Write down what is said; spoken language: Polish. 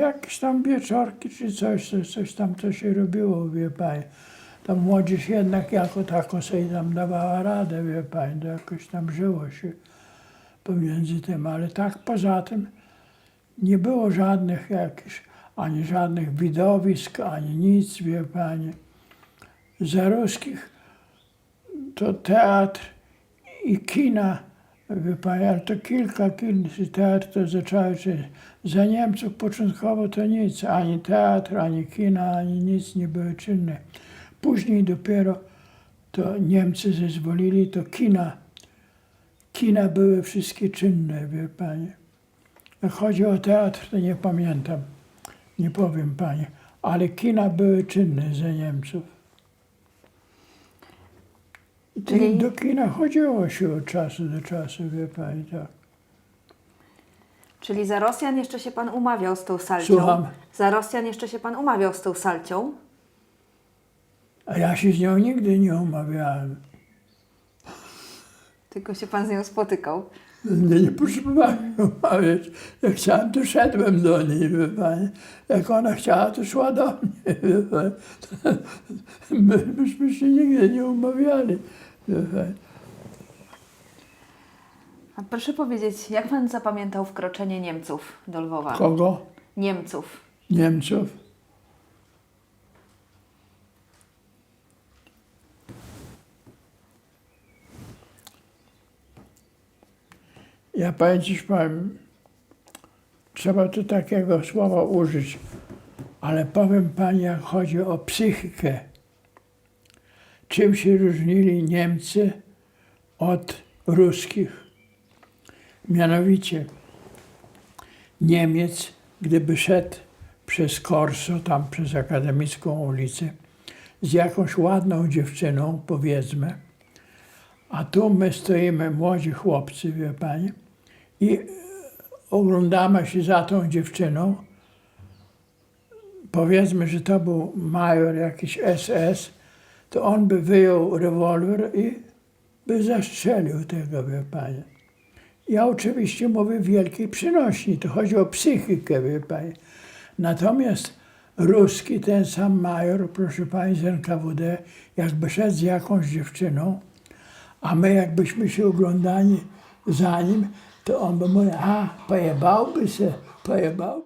Jakieś tam wieczorki czy coś, coś, coś tam co się robiło, wie pani. Tam młodzież jednak jako tako sobie tam dawała radę, wie pani, to jakoś tam żyło się pomiędzy tym, ale tak poza tym nie było żadnych jakichś, ani żadnych widowisk, ani nic, wie pani. Za ruskich to teatr i kina, wie ale to kilka kin, teatr to zaczęły się, za Niemców początkowo to nic, ani teatr, ani kina, ani nic nie były czynne. Później dopiero to Niemcy zezwolili, to kina, kina były wszystkie czynne, wie pani. Jak chodzi o teatr, to nie pamiętam, nie powiem pani, ale kina były czynne za Niemców. I Czyli- do kina chodziło się od czasu do czasu, wie pani, tak. Czyli za Rosjan jeszcze się pan umawiał z tą salcią? Słucham? Za Rosjan jeszcze się pan umawiał z tą salcią? A ja się z nią nigdy nie umawiałem. Tylko się pan z nią spotykał. Nie, nie potrzebowałem umawiać. Jak chciałem, to szedłem do niej, wie pani. Jak ona chciała, to szła do mnie, wie pani. My, myśmy się nigdy nie umawiali, wie pani. A proszę powiedzieć, jak pan zapamiętał wkroczenie Niemców do Lwowa? Kogo? Niemców. Niemców. Ja powiem ci, powiem, trzeba tu takiego słowa użyć, ale powiem pani, jak chodzi o psychikę. Czym się różnili Niemcy od ruskich? Mianowicie, Niemiec, gdyby szedł przez Korso, tam przez Akademicką ulicę, z jakąś ładną dziewczyną, powiedzmy, a tu my stoimy, młodzi chłopcy, wie pani, i oglądamy się za tą dziewczyną. Powiedzmy, że to był major jakiś SS, to on by wyjął rewolwer i by zastrzelił tego, wie pani. Ja oczywiście mówię wielkiej przynośni, to chodzi o psychikę, wie pani. Natomiast ruski, ten sam major, proszę pani z NKWD, jakby szedł z jakąś dziewczyną, a my jakbyśmy się oglądali za nim, to on by mówił, a pojebałby się, pojebał.